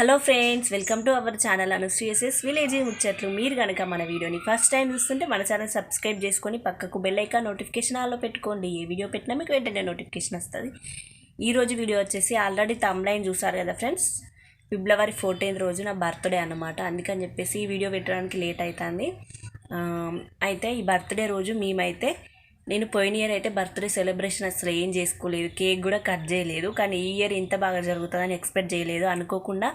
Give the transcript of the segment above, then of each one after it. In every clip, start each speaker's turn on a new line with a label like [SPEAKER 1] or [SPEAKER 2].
[SPEAKER 1] Hello friends welcome to our channel అనుశ్రీఎస్ఎస్ village ముచ్చట్లు మీరు కనుక మన వీడియోని ఫస్ట్ టైం చూస్తుంటే మన ఛానల్ సబ్స్క్రైబ్ చేసుకొని పక్కకు బెల్ ఐకాన్ నోటిఫికేషన్ ఆల్లో పెట్టుకోండి. ఏ వీడియో పెట్టినా మీకు వెంటనే నోటిఫికేషన్ వస్తుంది. ఈరోజు వీడియో వచ్చేసి ఆల్రెడీ తమ్లైన్ చూసారు కదా ఫ్రెండ్స్ ఫిబ్రవరి ఫోర్టీన్త్ రోజు నా బర్త్డే అనమాట అందుకని చెప్పేసి ఈ వీడియో పెట్టడానికి లేట్ అవుతుంది అయితే ఈ బర్త్డే రోజు మేమైతే నేను పోయిన ఇయర్ అయితే బర్త్డే సెలబ్రేషన్ అసలు ఏం చేసుకోలేదు కేక్ కూడా కట్ చేయలేదు. కానీ ఈ ఇయర్ ఇంత బాగా జరుగుతుందని ఎక్స్పెక్ట్ చేయలేదు. అనుకోకుండా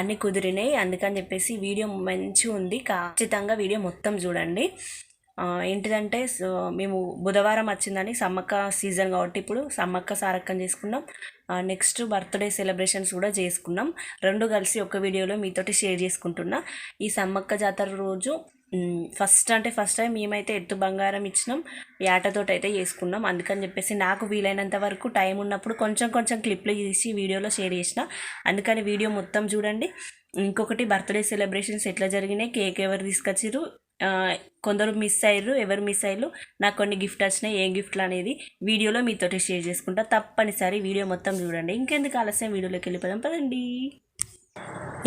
[SPEAKER 1] అన్నీ కుదిరినాయి. అందుకని చెప్పేసి వీడియో మంచిగా ఉంది. ఖచ్చితంగా వీడియో మొత్తం చూడండి. ఏంటిదంటే మేము బుధవారం వచ్చిందని సమ్మక్క సీజన్ కాబట్టి ఇప్పుడు సమ్మక్క సారక్కం చేసుకున్నాం. నెక్స్ట్ బర్త్డే సెలబ్రేషన్స్ కూడా చేసుకున్నాం. రెండు కలిసి ఒక వీడియోలో మీతోటి షేర్ చేసుకుంటున్నా. ఈ సమ్మక్క జాతర రోజు ఫస్ట్ అంటే ఫస్ట్ టైం మేమైతే ఎత్తు బంగారం ఇచ్చినాం. యాటతోటి అయితే చేసుకున్నాం. అందుకని చెప్పేసి నాకు వీలైనంత వరకు టైం ఉన్నప్పుడు కొంచెం కొంచెం క్లిప్లు తీసి వీడియోలో షేర్ చేసిన. అందుకని వీడియో మొత్తం చూడండి. ఇంకొకటి బర్త్డే సెలబ్రేషన్స్ ఎట్లా జరిగినాయి కేక్ ఎవరు తీసుకొచ్చారు కొందరు మిస్ అయ్యారు ఎవరు మిస్ అయ్యారు నాకు కొన్ని గిఫ్ట్ వచ్చినాయి ఏ గిఫ్ట్లు అనేది వీడియోలో మీతోటి షేర్ చేసుకుంటా. తప్పనిసరి వీడియో మొత్తం చూడండి. ఇంకెందుకు ఆలస్యం? వీడియోలోకి వెళ్ళిపోదాం. పదండి.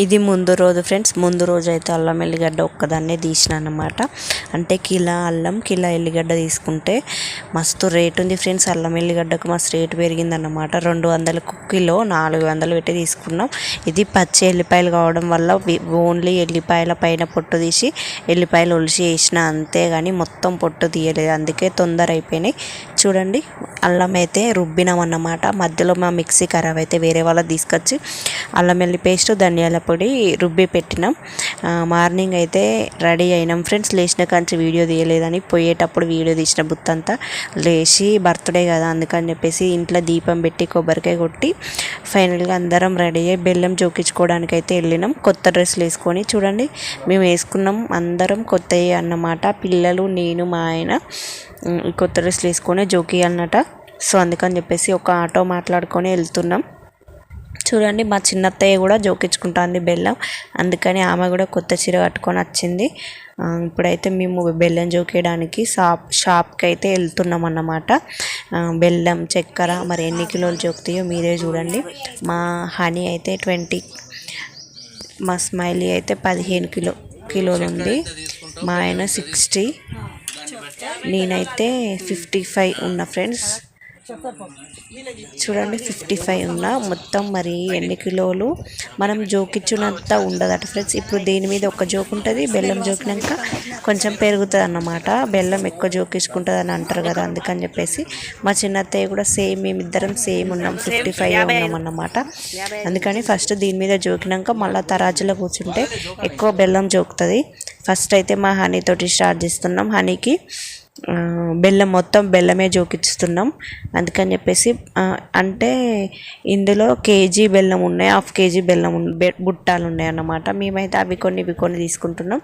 [SPEAKER 2] ఇది ముందు రోజు ఫ్రెండ్స్ ముందు రోజు అయితే అల్లం ఎల్లిగడ్డ ఒక్కదాన్నే తీసిన అన్నమాట అంటే కిలో అల్లం కిలో ఎల్లిగడ్డ తీసుకుంటే మస్తు రేట్ ఉంది ఫ్రెండ్స్. అల్లం ఎల్లిగడ్డకు మస్తు రేటు పెరిగింది అన్నమాట రెండు వందలకు కిలో నాలుగు వందలు పెట్టి తీసుకున్నాం. ఇది పచ్చి ఎల్లిపాయలు కావడం వల్ల ఓన్లీ ఎల్లిపాయల పైన పొట్టు తీసి ఎల్లిపాయలు ఒలిసి వేసిన అంతే కానీ మొత్తం పొట్టు తీయలేదు. అందుకే తొందర అయిపోయినాయి. చూడండి. అల్లం అయితే రుబ్బినాం అన్నమాట. మధ్యలో మా మిక్సీ ఖరాబ్ అయితే వేరే వాళ్ళకి తీసుకొచ్చి అల్లం వెల్లి పేస్ట్ ధనియాల పొడి రుబ్బి పెట్టినాం. మార్నింగ్ అయితే రెడీ అయినాం. ఫ్రెండ్స్ లేచిన కాంచి వీడియో తీయలేదని పోయేటప్పుడు వీడియో తీసిన బుత్తంతా లేచి బర్త్డే కదా అందుకని చెప్పేసి ఇంట్లో దీపం పెట్టి కొబ్బరికాయ కొట్టి ఫైనల్గా అందరం రెడీ అయ్యి బెల్లం జోకించుకోవడానికి అయితే వెళ్ళినాం. కొత్త డ్రెస్సులు వేసుకొని చూడండి. మేము వేసుకున్నాం అందరం కొత్తవి అన్నమాట. పిల్లలు నేను మా ఆయన. కొత్త డ్రెస్సులు వేసుకొని జోకియాలన్నట సో అందుకని చెప్పేసి ఒక ఆటో మాట్లాడుకొని వెళ్తున్నాం. చూడండి మా చిన్నత్తయ్య కూడా జోకించుకుంటుంది బెల్లం. అందుకని ఆమె కూడా కొత్త చీర కట్టుకొని వచ్చింది. ఇప్పుడైతే మేము బెల్లం జోకేయడానికి షాప్ షాప్కి అయితే వెళ్తున్నాం అన్నమాట. బెల్లం చక్కెర మరి ఎన్ని కిలోలు జోకుతాయో మీరే చూడండి. మా హనీ అయితే ట్వంటీ మా స్మైలీ అయితే పదిహేను కిలో కిలోలు ఉంది. మా ఆయన సిక్స్టీ. నేనైతే ఫిఫ్టీ ఫైవ్ ఉన్న ఫ్రెండ్స్. చూడండి ఫిఫ్టీ ఫైవ్ ఉన్నా మొత్తం మరి ఎన్ని కిలోలు. మనం జోకిచ్చినంత ఉండదట ఫ్రెండ్స్. ఇప్పుడు దేని మీద ఒక జోక్ ఉంటుంది? బెల్లం జోకినాక కొంచెం పెరుగుతుంది అన్నమాట బెల్లం ఎక్కువ జోకించుకుంటుంది అని అంటారు కదా అందుకని చెప్పేసి. మా చిన్నత్తయ్య కూడా సేమ్ మేమిద్దరం సేమ్ ఉన్నాం ఫిఫ్టీ ఫైవ్ ఉన్నాం అన్నమాట. అందుకని ఫస్ట్ దీని మీద జోకినాక మళ్ళీ తరాజులో కూర్చుంటే ఎక్కువ బెల్లం జోకుతుంది. ఫస్ట్ అయితే మా హనీ తోటి స్టార్ట్ చేస్తున్నాం. హనీకి బెల్లం మొత్తం బెల్లమే జోకిస్తున్నాం అందుకని చెప్పేసి అంటే ఇందులో కేజీ బెల్లం ఉన్నాయి హాఫ్ కేజీ బెల్లం బుట్టాలు ఉన్నాయి అన్నమాట. మేమైతే అవి కొన్ని ఇవి కొన్ని తీసుకుంటున్నాం.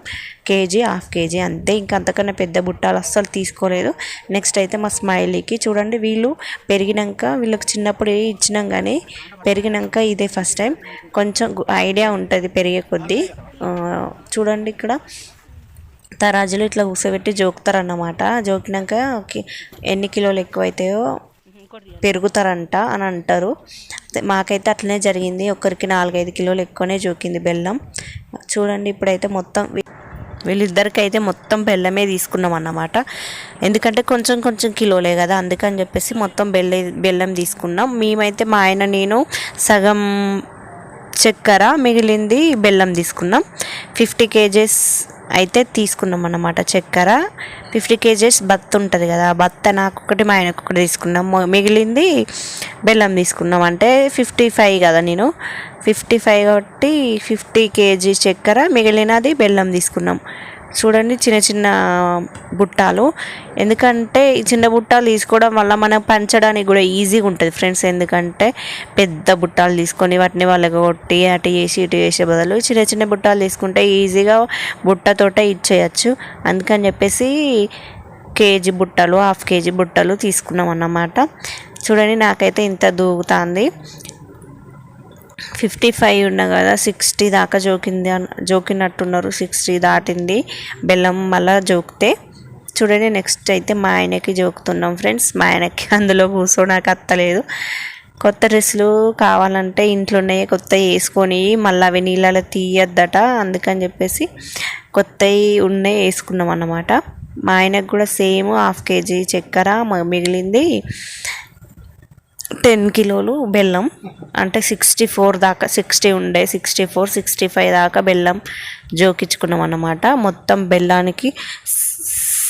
[SPEAKER 2] కేజీ హాఫ్ కేజీ అంతే. ఇంకా అంతకన్నా పెద్ద బుట్టాలు అస్సలు తీసుకోలేదు. నెక్స్ట్ అయితే మా స్మైలీకి చూడండి వీళ్ళు పెరిగినాక వీళ్ళకి చిన్నప్పుడు ఇచ్చినాం కానీ పెరిగినాక ఇదే ఫస్ట్ టైం. కొంచెం ఐడియా ఉంటుంది పెరిగే కొద్దీ. చూడండి ఇక్కడ. తరాజులు ఇట్లా కూర్చోబెట్టి జోకుతారన్నమాట. జోకినాక ఎన్ని కిలోలు ఎక్కువైతాయో పెరుగుతారంట అని అంటారు. మాకైతే అట్లనే జరిగింది. ఒకరికి నాలుగైదు కిలోలు ఎక్కువనే జోకింది బెల్లం. చూడండి ఇప్పుడైతే మొత్తం వీళ్ళిద్దరికైతే వీళ్ళిద్దరికి అయితే మొత్తం బెల్లమే తీసుకున్నాం అన్నమాట. ఎందుకంటే కొంచెం కొంచెం కిలోలే కదా అందుకని చెప్పేసి మొత్తం బెల్ల బెల్లం తీసుకున్నాం. మేమైతే మా ఆయన నేను సగం చక్కెర మిగిలింది బెల్లం తీసుకున్నాం. ఫిఫ్టీ కేజెస్ అయితే తీసుకున్నాం అన్నమాట చక్కెర. ఫిఫ్టీ కేజెస్ బత్త ఉంటుంది కదా బత్త నాకు ఒకటి మా ఆయనకు ఒకటి తీసుకున్నాం మిగిలింది బెల్లం తీసుకున్నాం. అంటే ఫిఫ్టీ ఫైవ్ కదా నేను. ఫిఫ్టీ ఫైవ్ కాబట్టి ఫిఫ్టీ కేజీ చక్కెర మిగిలినది బెల్లం తీసుకున్నాం. చూడండి చిన్న చిన్న బుట్టాలు. ఎందుకంటే ఈ చిన్న బుట్టాలు తీసుకోవడం వల్ల మనం పంచడానికి కూడా ఈజీగా ఉంటుంది ఫ్రెండ్స్. ఎందుకంటే పెద్ద బుట్టాలు తీసుకొని వాటిని వాళ్ళకి కొట్టి అటు చేసి ఇటు చేసే బదులు చిన్న చిన్న బుట్టాలు తీసుకుంటే ఈజీగా బుట్టతోటే ఇచ్చేయచ్చు. అందుకని చెప్పేసి కేజీ బుట్టలు హాఫ్ కేజీ బుట్టలు తీసుకున్నాం అన్నమాట. చూడండి నాకైతే ఇంత దూగుతుంది ఫిఫ్టీ ఫైవ్ ఉన్నా కదా సిక్స్టీ దాకా జోకింది జోకినట్టున్నారు సిక్స్టీ దాటింది. బెల్లం మళ్ళా జోకితే చూడండి నెక్స్ట్ అయితే మా ఆయనకి జోకుతున్నాం ఫ్రెండ్స్. మా ఆయనకి అందులో కూర్చోడానికి అత్తలేదు. కొత్త డ్రెస్సులు కావాలంటే ఇంట్లోనే కొత్త వేసుకొని మళ్ళీ అవి నీళ్ళలో తీయద్దట అందుకని చెప్పేసి కొత్తవి ఉన్నాయి వేసుకున్నాం అన్నమాట. మా ఆయనకు కూడా సేమ్ హాఫ్ కేజీ చక్కెర మిగిలింది. టెన్ కిలోలు బెల్లం అంటే సిక్స్టీ ఫోర్ దాకా సిక్స్టీ ఉండే సిక్స్టీ ఫోర్ సిక్స్టీ ఫైవ్ దాకా బెల్లం జోకించుకున్నాం అన్నమాట. మొత్తం బెల్లానికి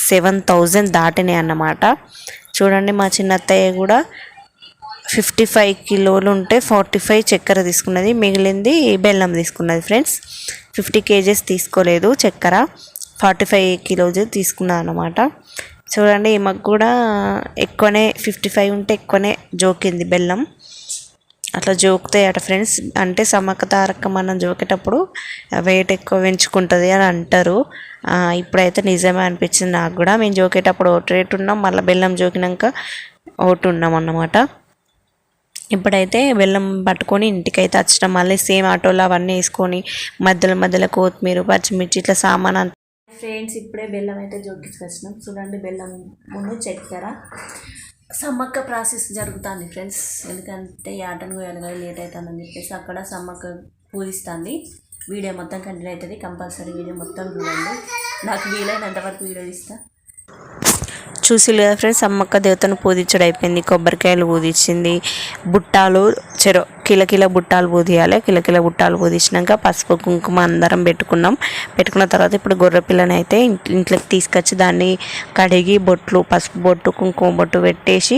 [SPEAKER 2] సెవెన్ థౌజండ్ దాటినాయి అన్నమాట. చూడండి మా చిన్నత్తయ్య కూడా ఫిఫ్టీ ఫైవ్ కిలోలు ఉంటే ఫార్టీ ఫైవ్ చక్కెర తీసుకున్నది. మిగిలింది బెల్లం తీసుకున్నది ఫ్రెండ్స్. ఫిఫ్టీ కేజెస్ తీసుకోలేదు చక్కెర. ఫార్టీ ఫైవ్ కిలోస్ తీసుకున్నది అన్నమాట. చూడండి ఈమెకు కూడా ఎక్కువనే ఫిఫ్టీ ఫైవ్ ఉంటే ఎక్కువనే జోకింది బెల్లం. అట్లా జోకుతాయి అట ఫ్రెండ్స్. అంటే సమ్మక్క తారక మనం జోకేటప్పుడు వెయిట్ ఎక్కువ పెంచుకుంటుంది అని అంటారు. ఇప్పుడైతే నిజమే అనిపించింది నాకు కూడా. మేము జోకేటప్పుడు ఒకటి రేటు ఉన్నాం మళ్ళీ బెల్లం జోకినాక ఒకటి ఉన్నాం అన్నమాట. ఇప్పుడైతే బెల్లం పట్టుకొని ఇంటికైతే వచ్చినాం. మళ్ళీ సేమ్ ఆటోలో అవన్నీ వేసుకొని మధ్యలో మధ్యలో కొత్తిమీర పచ్చిమిర్చి ఇట్లా సామాన్ అంతా
[SPEAKER 1] ఫ్రెండ్స్ ఇప్పుడే బెల్లం అయితే జోకించుకొచ్చినాం. చూడండి బెల్లం ముందు చక్కెర. సమ్మక్క ప్రాసెస్ జరుగుతుంది ఫ్రెండ్స్. ఎందుకంటే ఆటను కోయాలి లేట్ అవుతుందని చెప్పేసి అక్కడ సమ్మక్క పూజిస్తుంది. వీడియో మొత్తం కంటిన్యూ అవుతుంది. కంపల్సరీ వీడియో మొత్తం చూడండి. నాకు వీలైనంత వరకు వీడియో ఇస్తా
[SPEAKER 2] చూసి కదా ఫ్రెండ్స్ అమ్మక్క దేవతను పూజించడం అయిపోయింది. కొబ్బరికాయలు పూజించింది. బుట్టాలు చెరో కిల కిల బుట్టాలు పూదియాలి. కిల కిల బుట్టాలు పూదించినాక పసుపు కుంకుమ అందరం పెట్టుకున్నాం. పెట్టుకున్న తర్వాత ఇప్పుడు గొర్రె పిల్లని అయితే ఇంట్లోకి తీసుకొచ్చి దాన్ని కడిగి బొట్లు పసుపు బొట్టు కుంకుమ బొట్టు పెట్టేసి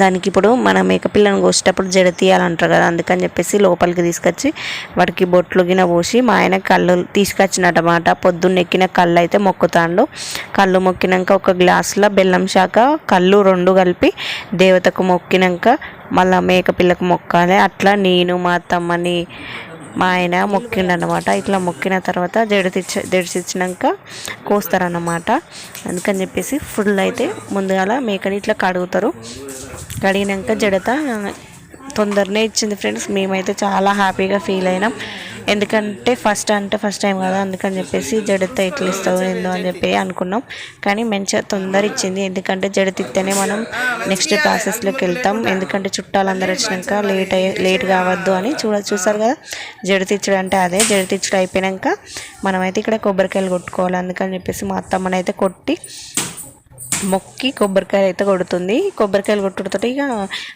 [SPEAKER 2] దానికి ఇప్పుడు మన మేకపిల్లని కోసేటప్పుడు జడ తీయాలంటారు కదా అందుకని చెప్పేసి లోపలికి తీసుకొచ్చి వాడికి బొట్లు గిన పోసి మా ఆయన కళ్ళు తీసుకొచ్చినట్టమాట పొద్దున్న ఎక్కిన కళ్ళు అయితే మొక్కుతాండు. కళ్ళు మొక్కినాక ఒక గ్లాసులో బెల్లం శాఖ కళ్ళు రెండు కలిపి దేవతకు మొక్కినాక మళ్ళీ మేకపిల్లకు మొక్కాలి. అట్లా నేను మా తమ్మని మా ఆయన మొక్కిండనమాట ఇట్లా మొక్కిన తర్వాత జడితిచ్చ జడిచిచ్చినాక కోస్తారన్నమాట. అందుకని చెప్పేసి ఫుల్ అయితే ముందుగాల మేకని ఇట్లా కడుగుతారు. కడిగినాక జడత తొందరనే ఇచ్చింది ఫ్రెండ్స్. మేమైతే చాలా హ్యాపీగా ఫీల్ అయినాం. ఎందుకంటే ఫస్ట్ అంటే ఫస్ట్ టైం కదా అందుకని చెప్పేసి జడత ఇట్లా ఇస్తావు ఏందో అని చెప్పి అనుకున్నాం. కానీ మంచిగా తొందర ఇచ్చింది. ఎందుకంటే జడత ఇస్తేనే మనం నెక్స్ట్ ప్రాసెస్లోకి వెళ్తాం. ఎందుకంటే చుట్టాలందరూ వచ్చినాక లేట్ అయ్యే లేట్ కావద్దు అని చూడ చూసారు కదా. జడతిచ్చడం అంటే అదే. జడతిచ్చడం అయిపోయినాక మనమైతే ఇక్కడ కొబ్బరికాయలు కొట్టుకోవాలి. అందుకని చెప్పేసి మా అత్తమ్మనైతే కొట్టి మొక్కి కొబ్బరికాయలు అయితే కొడుతుంది. కొబ్బరికాయలు కొట్టుడుతో ఇక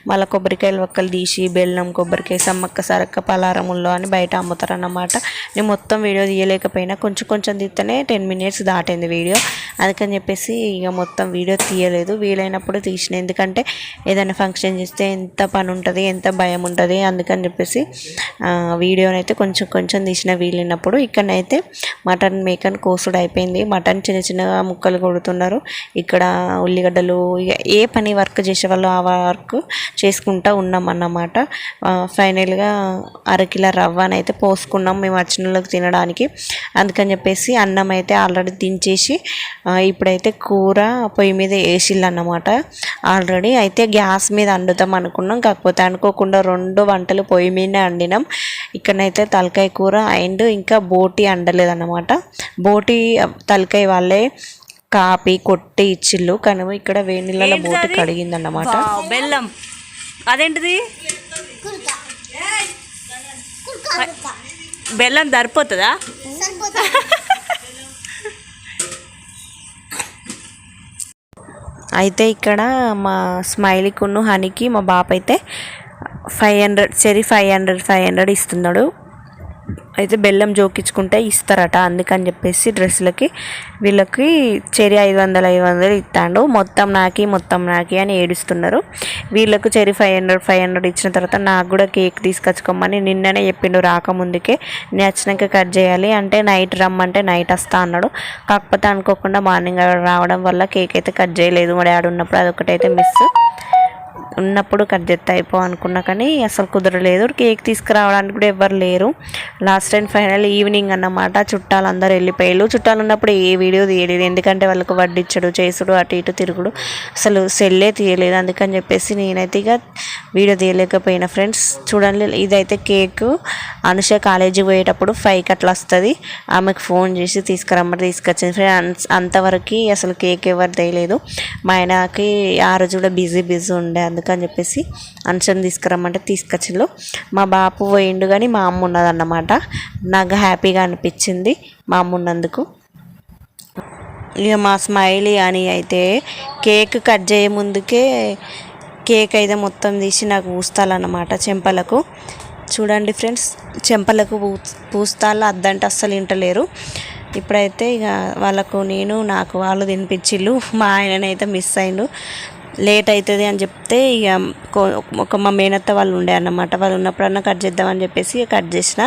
[SPEAKER 2] మళ్ళీ కొబ్బరికాయలు ఒక్కలు తీసి బెల్లం కొబ్బరికాయ సమ్మక్క సరక్క పలారముల్లో అని బయట అమ్ముతారన్నమాట. నేను మొత్తం వీడియో తీయలేకపోయినా కొంచెం కొంచెం తీస్తేనే టెన్ మినిట్స్ దాటింది వీడియో. అందుకని చెప్పేసి ఇక మొత్తం వీడియో తీయలేదు. వీలైనప్పుడు తీసిన. ఎందుకంటే ఏదైనా ఫంక్షన్ చేస్తే ఎంత పని ఉంటుంది ఎంత భయం ఉంటుంది అందుకని చెప్పేసి వీడియోనైతే అయితే కొంచెం కొంచెం తీసిన వీలైనప్పుడు. ఇక్కడనైతే మటన్ మేకన్ కోసుడు అయిపోయింది. మటన్ చిన్న చిన్నగా ముక్కలు కొడుతున్నారు. ఇక్కడ ఉల్లిగడ్డలు ఇక ఏ పని వర్క్ చేసే వాళ్ళు ఆ వర్క్ చేసుకుంటా ఉన్నాం అన్నమాట ఫైనల్గా అరకిల రవ్వనైతే పోసుకున్నాం. మేము వచ్చిన వాళ్ళకి తినడానికి. అందుకని చెప్పేసి అన్నం అయితే ఆల్రెడీ దించేసి ఇప్పుడైతే కూర పొయ్యి మీద వేసిల్లు అన్నమాట ఆల్రెడీ అయితే గ్యాస్ మీద వండుతాం అనుకున్నాం. కాకపోతే అనుకోకుండా రెండు వంటలు పొయ్యి మీదనే వండినాం ఇక్కడనైతే తలకాయ కూర అండ్ ఇంకా బోటి వండలేదన్నమాట బోటి తలకాయ వాళ్ళే కాపి కొట్టి ఇచ్చిళ్ళు. కానీ ఇక్కడ వేడి నీళ్ళలో బోటి కడిగిందన్నమాట.
[SPEAKER 1] వావ్, బెల్లం. అదేంటిది? బెల్లం సరిపోతుందా.
[SPEAKER 2] అయితే ఇక్కడ మా స్మైలీకును హనీకి మా బాప అయితే ఫైవ్ హండ్రెడ్ సరి ఫైవ్ హండ్రెడ్ ఫైవ్ హండ్రెడ్ ఇస్తున్నాడు. అయితే బెల్లం జోకించుకుంటే ఇస్తారట అందుకని చెప్పేసి డ్రెస్సులకి వీళ్ళకి చెరి ఐదు వందలు ఐదు వందలు ఇస్తాడు. మొత్తం నాకి మొత్తం నాకి అని ఏడుస్తున్నారు. వీళ్ళకు చెరి ఫైవ్ హండ్రెడ్ ఫైవ్ హండ్రెడ్ ఇచ్చిన తర్వాత నాకు కూడా కేక్ తీసుకొచ్చుకోమని నిన్ననే చెప్పిండు రాకముందుకే. నచ్చినాక కట్ చేయాలి అంటే నైట్ రమ్మంటే నైట్ వస్తా అన్నాడు. కాకపోతే అనుకోకుండా మార్నింగ్ రావడం వల్ల కేక్ అయితే కట్ చేయలేదు. మా డాడీ ఉన్నప్పుడు అదొకటైతే మిస్. ఉన్నప్పుడు కట్ చేస్తే అయిపో అనుకున్నా కానీ అసలు కుదరలేదు. కేక్ తీసుకురావడానికి కూడా ఎవ్వరు లేరు. లాస్ట్ అండ్ ఫైనల్ ఈవినింగ్ అన్నమాట. చుట్టాలు అందరూ వెళ్ళిపోయారు చుట్టాలు ఉన్నప్పుడు ఏ వీడియో తీయలేదు. ఎందుకంటే వాళ్ళకు వడ్డిచ్చడు చేసుడు అటు ఇటు తిరుగుడు. అసలు సెల్లే తీయలేదు. అందుకని చెప్పేసి నేనైతే ఇక వీడియో తీయలేకపోయినా ఫ్రెండ్స్. చూడండి ఇదైతే కేక్. అనుష కాలేజీకి పోయేటప్పుడు ఫైవ్కి అట్లా వస్తుంది. ఆమెకు ఫోన్ చేసి తీసుకురమ్మని తీసుకొచ్చింది. ఫ్రెండ్స్ అంతవరకు అసలు కేక్ ఎవరు తేయలేదు. మా ఆయనకి ఆ రోజు కూడా బిజీ బిజీ ఉండే. అందుకని అని చెప్పేసి అనుషని తీసుకురమ్మంటే తీసుకొచ్చిండు. మా బాపు పోయిండు కానీ మా అమ్మ ఉన్నదన్నమాట. నాకు హ్యాపీగా అనిపించింది మా అమ్మ ఉన్నందుకు. ఇక మా స్మైలీ అని అయితే కేక్ కట్ చేయ ముందుకే కేక్ అయితే మొత్తం తీసి నాకు పూస్తాలన్నమాట చెంపలకు. చూడండి ఫ్రెండ్స్ చెంపలకు పూ పూస్తాలు అద్దంటే అస్సలు వింటలేరు. ఇప్పుడైతే ఇక వాళ్ళకు నేను నాకు వాళ్ళు తినిపించిళ్ళు. మా ఆయననైతే మిస్ అయిండు. లేట్ అవుతుంది అని చెప్తే ఇక ఒక మా మేనత్త వాళ్ళు ఉండే అన్నమాట. వాళ్ళు ఉన్నప్పుడన్నా కట్ చేద్దామని చెప్పేసి కట్ చేసిన.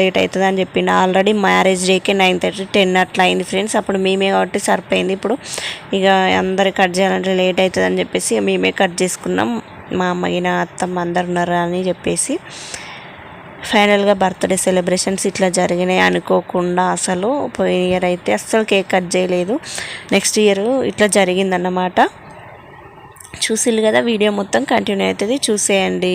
[SPEAKER 2] లేట్ అవుతుంది అని చెప్పిండు. ఆల్రెడీ మ్యారేజ్ డేకే నైన్ థర్టీ టెన్ అట్లా అయింది ఫ్రెండ్స్. అప్పుడు మేమే కాబట్టి సరిపోయింది. ఇప్పుడు ఇక అందరు కట్ చేయాలంటే లేట్ అవుతుంది అని చెప్పేసి మేమే కట్ చేసుకున్నాం. మా అమ్మగిన అత్తమ్మ అందరు ఉన్నారు అని చెప్పేసి ఫైనల్గా బర్త్డే సెలబ్రేషన్స్ ఇట్లా జరిగినాయి అనుకోకుండా అసలు పోయిన ఇయర్ అయితే అస్సలు కేక్ కట్ చేయలేదు. నెక్స్ట్ ఇయర్ ఇట్లా జరిగిందన్నమాట. చూసిల్లు కదా వీడియో మొత్తం కంటిన్యూ అవుతుంది. చూసేయండి.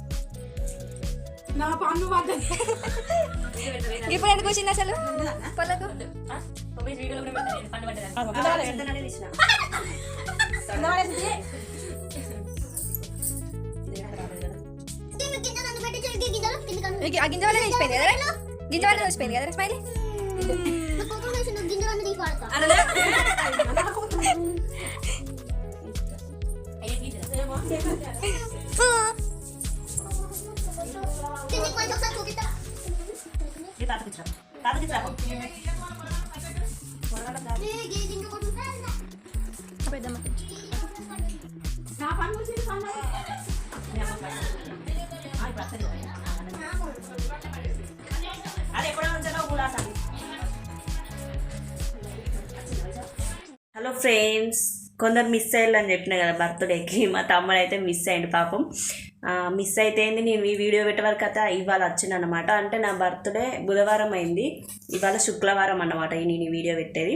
[SPEAKER 1] కేకులే పండు.
[SPEAKER 3] ఇప్పుడు ఎందుకు వచ్చింది అసలు? మీకు ఆ గింజ వల్ల తెలిసిపోయింది కదా గింజ వల్ల తెలిసిపోయింది కదా స్మైలీ?
[SPEAKER 1] అది ఎప్పుడో ఉంచాలో ఊడాసాలి హలో ఫ్రెండ్స్ కొందరు మిస్ అయ్యారు అని చెప్పిన కదా బర్త్డేకి మా తమ్ముడు అయితే మిస్ అయ్యిండు పాపం మిస్ అయితే ఏంది నేను ఈ వీడియో పెట్టే వరకు అయితే ఇవాళ వచ్చింది అనమాట అంటే నా బర్త్డే బుధవారం అయింది. ఇవాళ శుక్రవారం అన్నమాట ఈ నేను ఈ వీడియో పెట్టేది.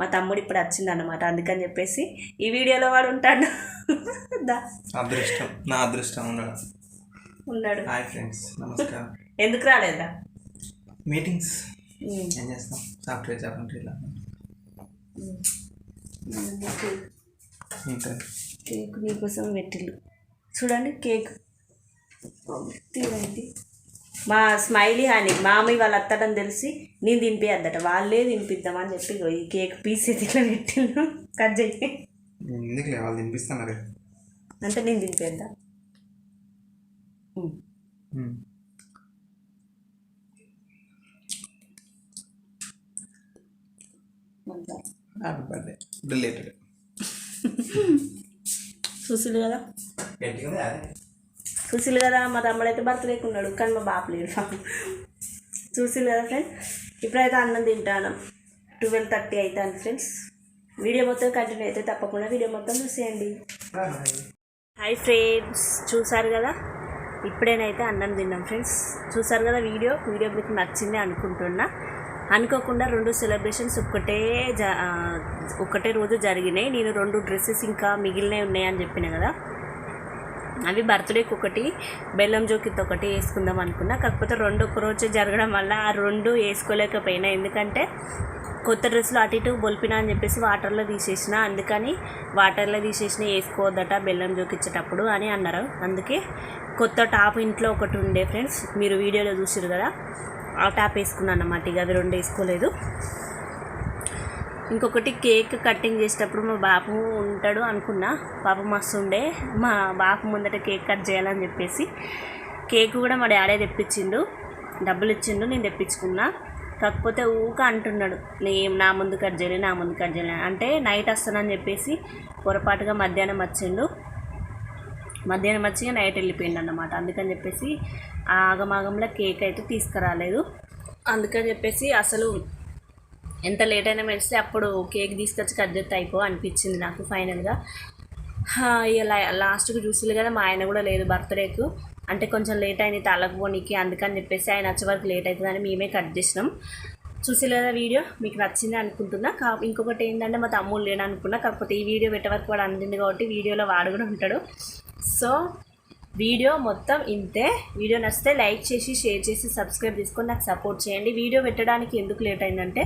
[SPEAKER 1] మా తమ్ముడు ఇప్పుడు వచ్చింది అనమాట అందుకని చెప్పేసి ఈ వీడియోలో వాడు ఉంటాడు.
[SPEAKER 4] అదృష్టం. నా అదృష్టం ఉండడం
[SPEAKER 1] ఉన్నాడు.
[SPEAKER 4] హాయ్ ఫ్రెండ్స్ నమస్కారం.
[SPEAKER 1] ఎందుకు రాలేదా?
[SPEAKER 4] మీటింగ్స్ ఏం చేస్తాం? సాఫ్ట్వేర్ జాబ్ అంటే ఇలా.
[SPEAKER 1] కేక్ మీకోసం పెట్టిల్లు. చూడండి కేక్ తీరండి మా స్మైలీ అని మామి వాళ్ళు అత్తడని తెలిసి నేను తినిపియద్దట. వాళ్ళే తినిపిద్దామని చెప్పి ఈ కేక్ పీస్ ఇట్లా పెట్టిల్లు కట్ చేయి.
[SPEAKER 4] వాళ్ళు తినిపిస్తున్నారు
[SPEAKER 1] అంటే నేను తినిపిద్దా
[SPEAKER 4] హ్యాపీ బర్త్డే రిలేటెడ్
[SPEAKER 1] చూసిలు కదా?
[SPEAKER 4] గట్టిగా
[SPEAKER 1] చూసిలు కదా మా తమ్ముడు అయితే బర్త్డేకి ఉన్నాడు కానీ మా బాపు లేడు. చూసిలు కదా ఫ్రెండ్స్ ఇప్పుడైతే అన్నం తింటాను. ట్వెల్వ్ థర్టీ అవుతాను ఫ్రెండ్స్ వీడియో మొత్తం కంటిన్యూ అయితే తప్పకుండా వీడియో మొత్తం చూసేయండి. హాయ్ ఫ్రెండ్స్ చూసారు కదా? ఇప్పుడేనైతే అన్నం తిన్నాం ఫ్రెండ్స్ చూసారు కదా వీడియో? వీడియో మీకు నచ్చింది అనుకుంటున్నా. అనుకోకుండా రెండు సెలబ్రేషన్స్ ఒక్కటే జ ఒకటే రోజు జరిగినాయి. నేను రెండు డ్రెస్సెస్ ఇంకా మిగిలినవి ఉన్నాయని చెప్పిన కదా. అవి బర్త్డేకి ఒకటి బెల్లం జోకిత్ ఒకటి వేసుకుందాం అనుకున్నా. కాకపోతే రెండు ఒక రోజు జరగడం వల్ల ఆ రెండు వేసుకోలేకపోయినా. ఎందుకంటే కొత్త డ్రెస్సులు అటు ఇటు బొలిపినా అని చెప్పేసి వాటర్లో తీసేసిన. అందుకని వాటర్లో తీసేసిన వేసుకోవద్దట బెల్లం జోకిచ్చేటప్పుడు అని అన్నారు. అందుకే కొత్త టాప్ ఇంట్లో ఒకటి ఉండే ఫ్రెండ్స్ మీరు వీడియోలో చూసారు కదా ఆ టాప్ వేసుకున్నాను అన్నమాట ఇక అది రెండు వేసుకోలేదు. ఇంకొకటి కేక్ కటింగ్ చేసేటప్పుడు మా బాపు ఉంటాడు అనుకున్నా. పాప మస్తు ఉండే. మా బాపు ముందట కేక్ కట్ చేయాలని చెప్పేసి కేక్ కూడా మా డాడీ తెప్పించిండు. డబ్బులు ఇచ్చిండు నేను తెప్పించుకున్నా. కాకపోతే ఊక అంటున్నాడు నేను నా ముందు కట్ చేయలే నా ముందు కట్ చేయలే అంటే నైట్ వస్తానని చెప్పేసి పొరపాటుగా మధ్యాహ్నం వచ్చిండు. మధ్యాహ్నం వచ్చి నైట్ వెళ్ళిపోయిండు అన్నమాట. అందుకని చెప్పేసి ఆ ఆగమాగంలో కేక్ అయితే తీసుకురాలేదు. అందుకని చెప్పేసి అసలు ఎంత లేట్ అయినా మెడిస్తే అప్పుడు కేక్ తీసుకొచ్చి కట్ చేస్తే అయిపో అనిపించింది నాకు ఫైనల్గా ఇక లాస్ట్కి చూసిలు కదా మా ఆయన కూడా లేదు బర్త్డేకు అంటే కొంచెం లేట్ అయింది తలకు పోనీకి అందుకని చెప్పేసి ఆయన వచ్చే వరకు లేట్ అవుతుందని మేమే కట్ చేసినాం. చూసి లేదా వీడియో? మీకు నచ్చింది అనుకుంటున్నా. కా ఇంకొకటి ఏంటంటే మా తమ్ముడు లేడు అనుకున్నా కాకపోతే ఈ వీడియో పెట్టే వరకు వాడు అందింది కాబట్టి వీడియోలో వాడు కూడా ఉంటాడు. సో వీడియో మొత్తం ఇంతే. వీడియో నచ్చితే లైక్ చేసి షేర్ చేసి సబ్స్క్రైబ్ చేసుకొని నాకు సపోర్ట్ చేయండి. వీడియో పెట్టడానికి ఎందుకు లేట్ అయిందంటే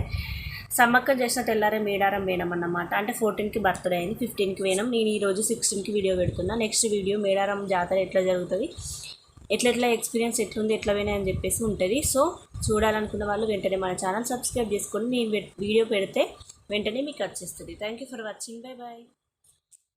[SPEAKER 1] సమ్మక్క చేసిన తెల్లారే మేడారం వేయడం అన్నమాట. అంటే ఫోర్టీన్కి బర్త్డే అయింది ఫిఫ్టీన్కి వేయడం నేను ఈరోజు సిక్స్టీన్కి వీడియో పెడుతున్నా. నెక్స్ట్ వీడియో మేడారం జాతర ఎట్లా జరుగుతుంది ఎట్లెట్లా ఎట్లా ఎక్స్పీరియన్స్ ఎట్లుంది ఎట్లా పోయినాయి అని చెప్పేసి ఉంటుంది. సో చూడాలనుకున్న వాళ్ళు వెంటనే మన ఛానల్ సబ్స్క్రైబ్ చేసుకొని నేను వీడియో పెడితే వెంటనే మీకు వచ్చేస్తుంది. Thank you for watching bye bye